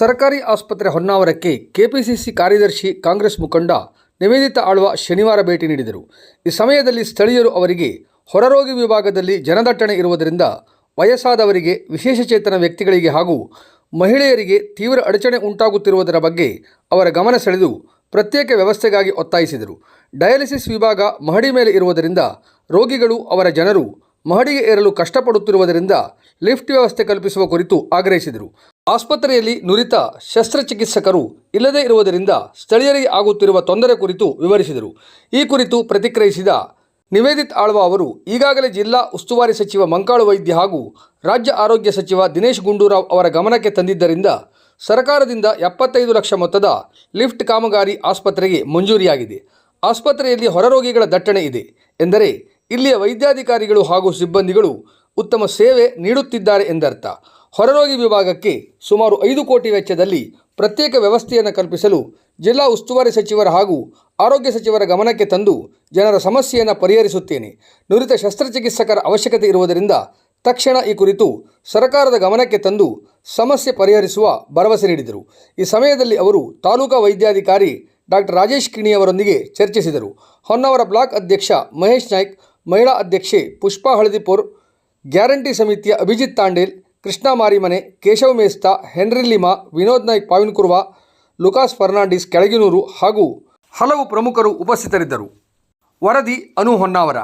ಸರ್ಕಾರಿ ಆಸ್ಪತ್ರೆ ಹೊನ್ನಾವರಕ್ಕೆ ಕೆಪಿಸಿಸಿ ಕಾರ್ಯದರ್ಶಿ ಕಾಂಗ್ರೆಸ್ ಮುಖಂಡ ನಿವೇದಿತ ಆಳ್ವ ಶನಿವಾರ ಭೇಟಿ ನೀಡಿದರು. ಈ ಸಮಯದಲ್ಲಿ ಸ್ಥಳೀಯರು ಅವರಿಗೆ ಹೊರರೋಗಿ ವಿಭಾಗದಲ್ಲಿ ಜನದಟ್ಟಣೆ ಇರುವುದರಿಂದ ವಯಸ್ಸಾದವರಿಗೆ ವಿಶೇಷ ಚೇತನ ವ್ಯಕ್ತಿಗಳಿಗೆ ಹಾಗೂ ಮಹಿಳೆಯರಿಗೆ ತೀವ್ರ ಅಡಚಣೆ ಉಂಟಾಗುತ್ತಿರುವುದರ ಬಗ್ಗೆ ಅವರ ಗಮನ ಸೆಳೆದು ಪ್ರತ್ಯೇಕ ವ್ಯವಸ್ಥೆಗಾಗಿ ಒತ್ತಾಯಿಸಿದರು. ಡಯಾಲಿಸಿಸ್ ವಿಭಾಗ ಮಹಡಿ ಮೇಲೆ ಇರುವುದರಿಂದ ರೋಗಿಗಳು ಅವರ ಜನರು ಮಹಡಿಗೆ ಏರಲು ಕಷ್ಟಪಡುತ್ತಿರುವುದರಿಂದ ಲಿಫ್ಟ್ ವ್ಯವಸ್ಥೆ ಕಲ್ಪಿಸುವ ಕುರಿತು ಆಗ್ರಹಿಸಿದರು. ಆಸ್ಪತ್ರೆಯಲ್ಲಿ ನುರಿತ ಶಸ್ತ್ರಚಿಕಿತ್ಸಕರು ಇಲ್ಲದೇ ಇರುವುದರಿಂದ ಸ್ಥಳೀಯರಿಗೆ ಆಗುತ್ತಿರುವ ತೊಂದರೆ ಕುರಿತು ವಿವರಿಸಿದರು. ಈ ಕುರಿತು ಪ್ರತಿಕ್ರಿಯಿಸಿದ ನಿವೇದಿತ್ ಆಳ್ವ ಅವರು, ಈಗಾಗಲೇ ಜಿಲ್ಲಾ ಉಸ್ತುವಾರಿ ಸಚಿವ ಮಂಕಾಳು ವೈದ್ಯ ಹಾಗೂ ರಾಜ್ಯ ಆರೋಗ್ಯ ಸಚಿವ ದಿನೇಶ್ ಗುಂಡೂರಾವ್ ಅವರ ಗಮನಕ್ಕೆ ತಂದಿದ್ದರಿಂದ ಸರ್ಕಾರದಿಂದ ಎಪ್ಪತ್ತೈದು ಲಕ್ಷ ಮೊತ್ತದ ಲಿಫ್ಟ್ ಕಾಮಗಾರಿ ಆಸ್ಪತ್ರೆಗೆ ಮಂಜೂರಿಯಾಗಿದೆ. ಆಸ್ಪತ್ರೆಯಲ್ಲಿ ಹೊರರೋಗಿಗಳ ದಟ್ಟಣೆ ಇದೆ ಎಂದರೆ ಇಲ್ಲಿಯ ವೈದ್ಯಾಧಿಕಾರಿಗಳು ಹಾಗೂ ಸಿಬ್ಬಂದಿಗಳು ಉತ್ತಮ ಸೇವೆ ನೀಡುತ್ತಿದ್ದಾರೆ ಎಂದರ್ಥ. ಹೊರರೋಗಿ ವಿಭಾಗಕ್ಕೆ ಸುಮಾರು ಐದು ಕೋಟಿ ವೆಚ್ಚದಲ್ಲಿ ಪ್ರತ್ಯೇಕ ವ್ಯವಸ್ಥೆಯನ್ನು ಕಲ್ಪಿಸಲು ಜಿಲ್ಲಾ ಉಸ್ತುವಾರಿ ಸಚಿವರ ಹಾಗೂ ಆರೋಗ್ಯ ಸಚಿವರ ಗಮನಕ್ಕೆ ತಂದು ಜನರ ಸಮಸ್ಯೆಯನ್ನು ಪರಿಹರಿಸುತ್ತೇನೆ. ನುರಿತ ಶಸ್ತ್ರಚಿಕಿತ್ಸಕರ ಅವಶ್ಯಕತೆ ಇರುವುದರಿಂದ ತಕ್ಷಣ ಈ ಕುರಿತು ಸರ್ಕಾರದ ಗಮನಕ್ಕೆ ತಂದು ಸಮಸ್ಯೆ ಪರಿಹರಿಸುವ ಭರವಸೆ ನೀಡಿದರು. ಈ ಸಮಯದಲ್ಲಿ ಅವರು ತಾಲೂಕಾ ವೈದ್ಯಾಧಿಕಾರಿ ಡಾಕ್ಟರ್ ರಾಜೇಶ್ ಕಿಣಿಯವರೊಂದಿಗೆ ಚರ್ಚಿಸಿದರು. ಹೊನ್ನಾವರ ಬ್ಲಾಕ್ ಅಧ್ಯಕ್ಷ ಮಹೇಶ್ ನಾಯ್ಕ್, ಮಹಿಳಾ ಅಧ್ಯಕ್ಷೆ ಪುಷ್ಪಾ ಹಳದಿಪುರ್, ಗ್ಯಾರಂಟಿ ಸಮಿತಿಯ Abhijit Tandel Krishna Marimane Keshav Mesta, Henry Lima, Vinod Naik Pavinkurva Lucas Fernandes, Kelaginuru ಹಾಗೂ ಹಲವು ಪ್ರಮುಖರು ಉಪಸ್ಥಿತರಿದ್ದರು. ವರದಿ ಅನು ಹೊನ್ನಾವರ